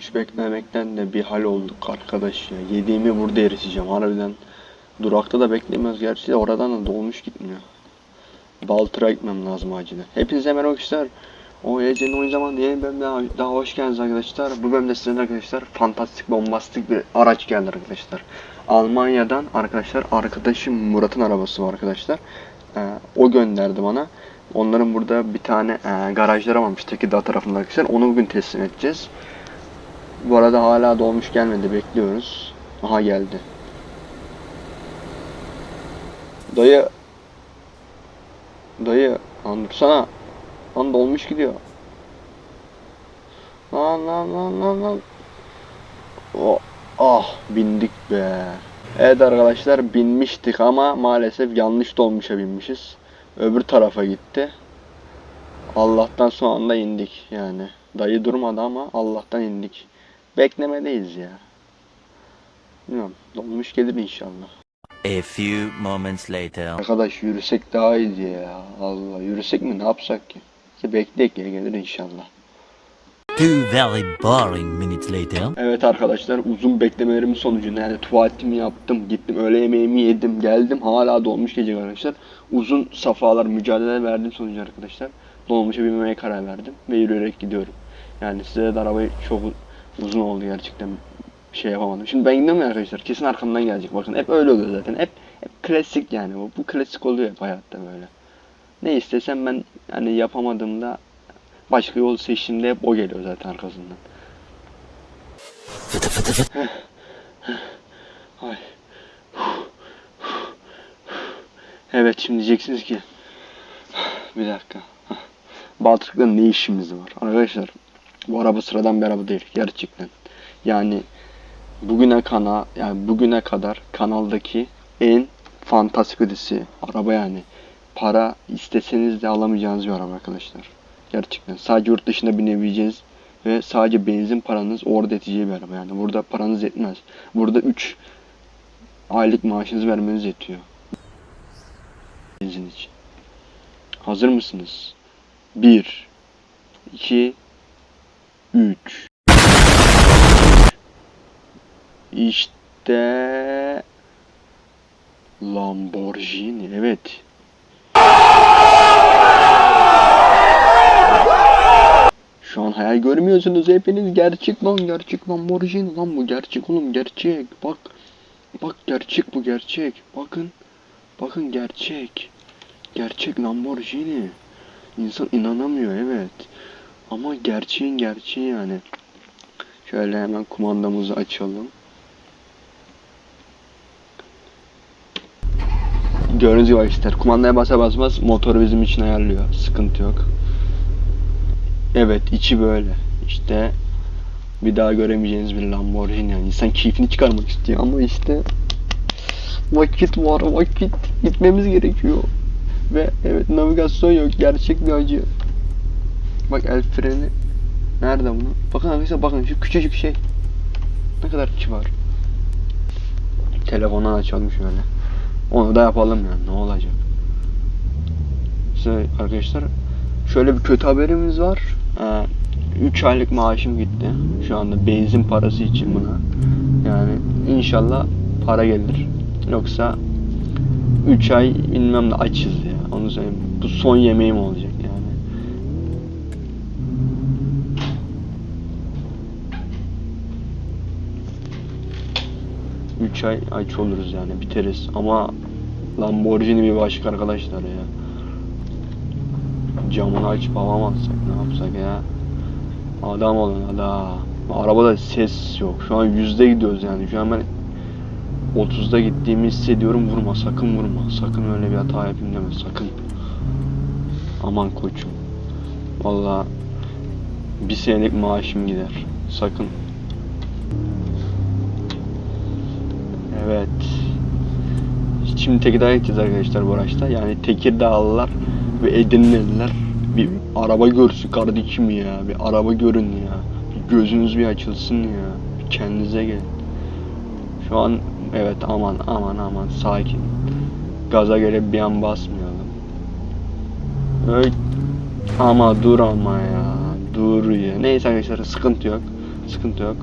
Dolmuş beklemekten de bir hal olduk arkadaş ya. Yediğimi burada eriteceğim harbiden. Durakta da beklemiyoruz gerçi de oradan da dolmuş gitmiyor. Baltıra gitmem lazım acilen. Hepinize merhaba arkadaşlar. O Ece'nin oyun zamanı yeni bölümde daha, daha hoş geldiniz arkadaşlar. Bu bölümde sizinle arkadaşlar fantastik bombastik bir araç geldi arkadaşlar. Almanya'dan arkadaşlar arkadaşım Murat'ın arabası var arkadaşlar. Ee, o gönderdi bana. Onların burada bir tane e, garajları varmış Tekirdağ tarafında arkadaşlar. Onu bugün teslim edeceğiz. Bu arada hala dolmuş gelmedi bekliyoruz. Aha geldi. Dayı. Dayı. Lan dursana. Lan dolmuş gidiyor. Lan lan lan lan lan. Oh, ah bindik be. Evet arkadaşlar binmiştik ama maalesef yanlış dolmuşa binmişiz. Öbür tarafa gitti. Allah'tan son anda indik yani. Dayı durmadı ama Allah'tan indik. Beklemedeyiz ya. Bilmiyorum. Dolmuş gelir inşallah. A few moments later. Arkadaş yürüsek daha iyiydi ya. Allah yürüsek mi ne yapsak ki? İşte bekleyek ya gelir inşallah. Two very boring minutes later. Evet arkadaşlar uzun beklemelerimin sonucunda yani tuvaletimi yaptım, gittim öğle yemeğimi yedim, geldim hala dolmuş gece arkadaşlar. Uzun safhalar mücadele verdiğim sonucu arkadaşlar dolmuşa binmemeye karar verdim ve yürüyerek gidiyorum. Yani size de arabayı çok uzun oldu gerçekten bir şey yapamadım. Şimdi ben ya arkadaşlar kesin arkamdan gelecek bakın hep öyle oluyor zaten hep, hep klasik yani bu, bu klasik oluyor hep hayatta böyle. Ne istesem ben yani yapamadığımda başka yol seçtiğimde hep o geliyor zaten arkasından. Evet şimdi diyeceksiniz ki bir dakika. Baltık'ta ne işimiz var? Arkadaşlar bu araba sıradan bir araba değil gerçekten. Yani bugüne kana yani bugüne kadar kanaldaki en fantastik ödesi araba yani. Para isteseniz de alamayacağınız bir araba arkadaşlar. Gerçekten. Sadece yurt dışında binebileceğiniz ve sadece benzin paranız orada yeteceği bir araba yani. Burada paranız yetmez. Burada 3 aylık maaşınızı vermeniz yetiyor. Benzin için. Hazır mısınız? 1 2 3 İşte Lamborghini evet. Şu an hayal görmüyorsunuz hepiniz. Gerçek lan gerçek Lamborghini lan bu. Gerçek oğlum gerçek. Bak bak gerçek bu gerçek. Bakın bakın gerçek. Gerçek Lamborghini. İnsan inanamıyor evet ama gerçeğin gerçeği yani şöyle hemen kumandamızı açalım Gördüğünüz gibi arkadaşlar kumandaya basa basmaz motoru bizim için ayarlıyor sıkıntı yok Evet içi böyle. İşte bir daha göremeyeceğiniz bir Lamborghini yani. İnsan keyfini çıkarmak istiyor ama işte vakit var vakit gitmemiz gerekiyor. Ve evet navigasyon yok gerçek bir acı. Bak el freni nerede bunu? Bakın arkadaşlar bakın şu küçücük şey. Ne kadar kibar. Telefondan açalım şöyle. Onu da yapalım yani ne olacak. İşte arkadaşlar şöyle bir kötü haberimiz var. 3 aylık maaşım gitti. Şu anda benzin parası için buna. Yani inşallah para gelir. Yoksa 3 ay bilmem de açız ya. Onu söyleyeyim. Bu son yemeğim olacak yani. Üç ay aç oluruz yani biteriz. Ama Lamborghini bir başka arkadaşlar ya. Camını açıp hava ne yapsak ya? Adam olun adam arabada ses yok. Şu an yüzde gidiyoruz yani. Şu an ben 30'da gittiğimi hissediyorum. Vurma sakın vurma. Sakın öyle bir hata yapayım deme sakın. Aman koçum. Valla bir senelik maaşım gider. Sakın evet şimdi Tekirdağ'a gideceğiz arkadaşlar bu araçta yani Tekirdağlılar ve Edirneliler bir araba görsün kardeşim ya. Bir araba görün ya. Bir gözünüz bir açılsın ya. Bir kendinize gelin. Şu an evet aman aman aman sakin. Gaza gelip bir an basmayalım. Öyle ama dur ama ya. Dur ya. Neyse arkadaşlar sıkıntı yok. Sıkıntı yok.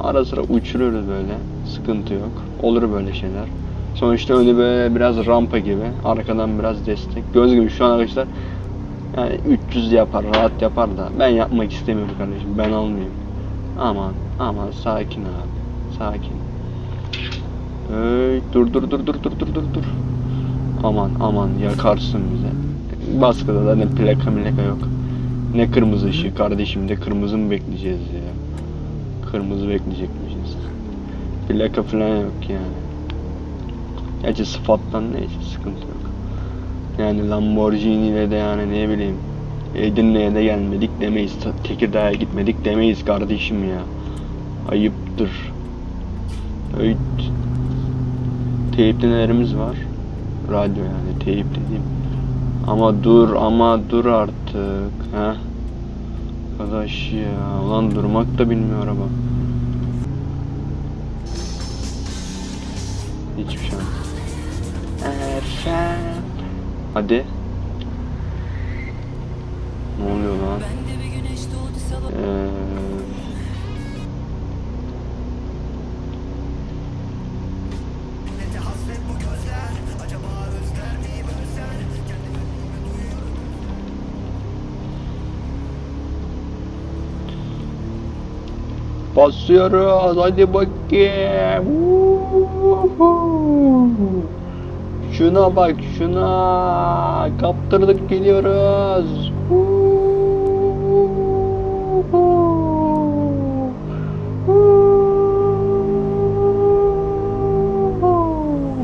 Ara sıra uçuruyoruz böyle. Sıkıntı yok. Olur böyle şeyler. Sonuçta önü böyle biraz rampa gibi. Arkadan biraz destek. Göz gibi şu an arkadaşlar yani 300 yapar, rahat yapar da ben yapmak istemiyorum kardeşim. Ben almayayım. Aman, aman sakin abi. Sakin. Hey, dur dur dur dur dur dur dur dur. Aman aman yakarsın bize. Baskıda da ne plaka milaka yok. Ne kırmızı ışık kardeşim de kırmızı mı bekleyeceğiz ya? Kırmızı bekleyecekmişiz. Plaka falan yok yani. Gerçi sıfattan neyse sıkıntı yok. Yani Lamborghini ile de yani ne bileyim Edirne'ye de gelmedik demeyiz. Tekirdağ'a gitmedik demeyiz kardeşim ya. Ayıptır. Öyle teyipli nelerimiz var. Radyo yani teyip dediğim. Ama dur ama dur artık. ha. Arkadaş ya. Ulan durmak da bilmiyor araba. Hiçbir şey yok. Hadi. Ne oluyor lan? Ee, Basıyoruz hadi bakayım. Şuna bak şuna. Kaptırdık geliyoruz.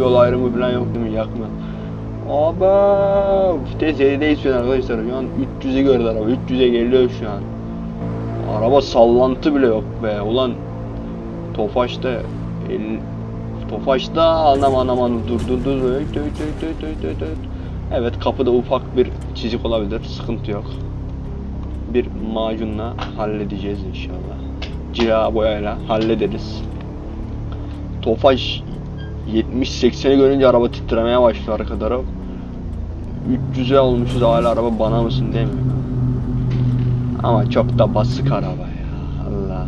Yol ayrımı falan yok değil mi? Yakma. Aba, vites 7'de istiyor arkadaşlar. Şu an 300'ü gördü araba. 300'e geliyor şu an. Araba sallantı bile yok be ulan. Tofaş'ta el... Tofaş'ta anam anam anam dur dur dur Evet kapıda ufak bir çizik olabilir sıkıntı yok. Bir macunla halledeceğiz inşallah. Cila boyayla hallederiz. Tofaş 70-80'i görünce araba titremeye başlıyor arkadaşlar. 300'e olmuşuz hala araba bana mısın demiyor. Ama çok da basık araba ya. Allah.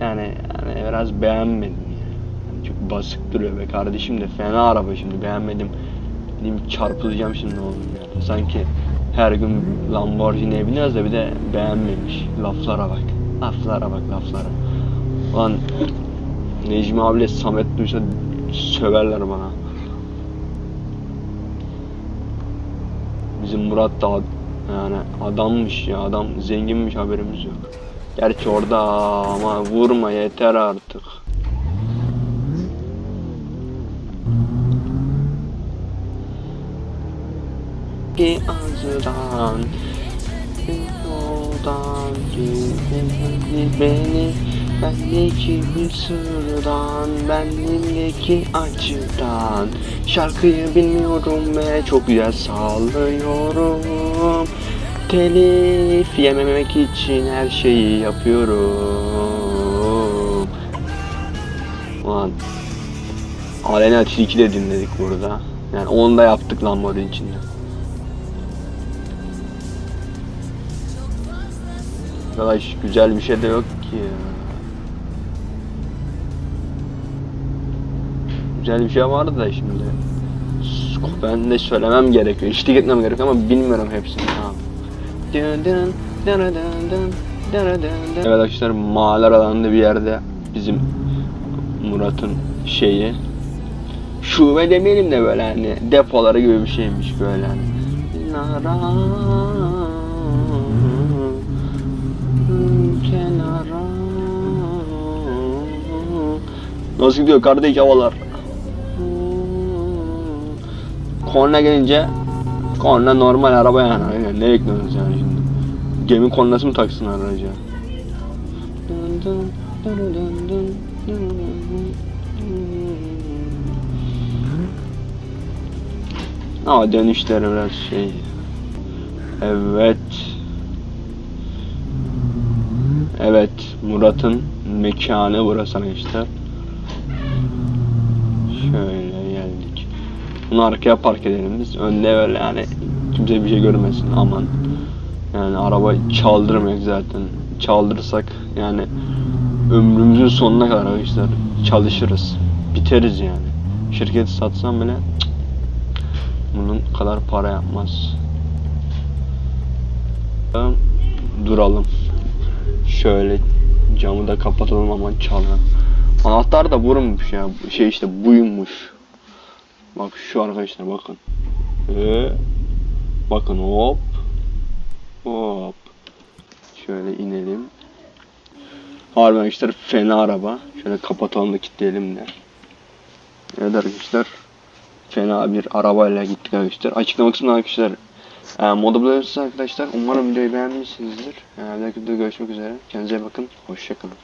Yani, yani biraz beğenmedim ya. Yani çok basık duruyor be kardeşim de fena araba şimdi beğenmedim. Dedim çarpılacağım şimdi oğlum ya. Sanki her gün Lamborghini'ye biniyoruz da bir de beğenmemiş. Laflara bak. Laflara bak laflara. Ulan Necmi abiyle Samet duysa söverler bana. Bizim Murat da yani adammış ya adam zenginmiş haberimiz yok. Gerçi orada ama vurma yeter artık. Ki ağzından yoldan beni Bendeki bir sırdan Benimdeki acıdan Şarkıyı bilmiyorum ve çok güzel sallıyorum Telif yememek için her şeyi yapıyorum Ulan Alena Tilki de dinledik burada Yani onu da yaptık Lamborghini içinde Arkadaş güzel bir şey de yok ki. Güzel bir şey vardı da şimdi. Ben de söylemem gerekiyor. İşlik etmem gerekiyor ama bilmiyorum hepsini. Tamam. Evet arkadaşlar mahalle alanında bir yerde bizim Murat'ın şeyi şube demeyelim de böyle hani depoları gibi bir şeymiş böyle hani. Nara kenara Nasıl gidiyor kardeş havalar? Korna gelince korna normal araba yani. Aynen. Ne bekliyorsunuz yani şimdi? Gemi kornası mı taksın araca? Ama dönüşleri biraz şey. Evet. Evet, Murat'ın mekanı burası arkadaşlar. Şöyle. Bunu arkaya park edelim biz. Önde böyle yani kimse bir şey görmesin aman. Yani araba çaldırmayak zaten. Çaldırırsak Yani ömrümüzün sonuna kadar arkadaşlar çalışırız. Biteriz yani. Şirketi satsam bile bunun kadar para yapmaz. Duralım. Şöyle camı da kapatalım aman çalma. Anahtar da vurmuş ya. Şey işte buymuş. Bak şu arkadaşlar bakın. Ee, bakın hop. Hop. Şöyle inelim. Harbi arkadaşlar fena araba. Şöyle kapatalım da kilitleyelim de. Evet arkadaşlar. Fena bir arabayla gittik arkadaşlar. Açıklama kısmında arkadaşlar. E, moda bulabilirsiniz arkadaşlar. Umarım videoyu beğenmişsinizdir. E, bir videoda görüşmek üzere. Kendinize bakın. Hoşçakalın.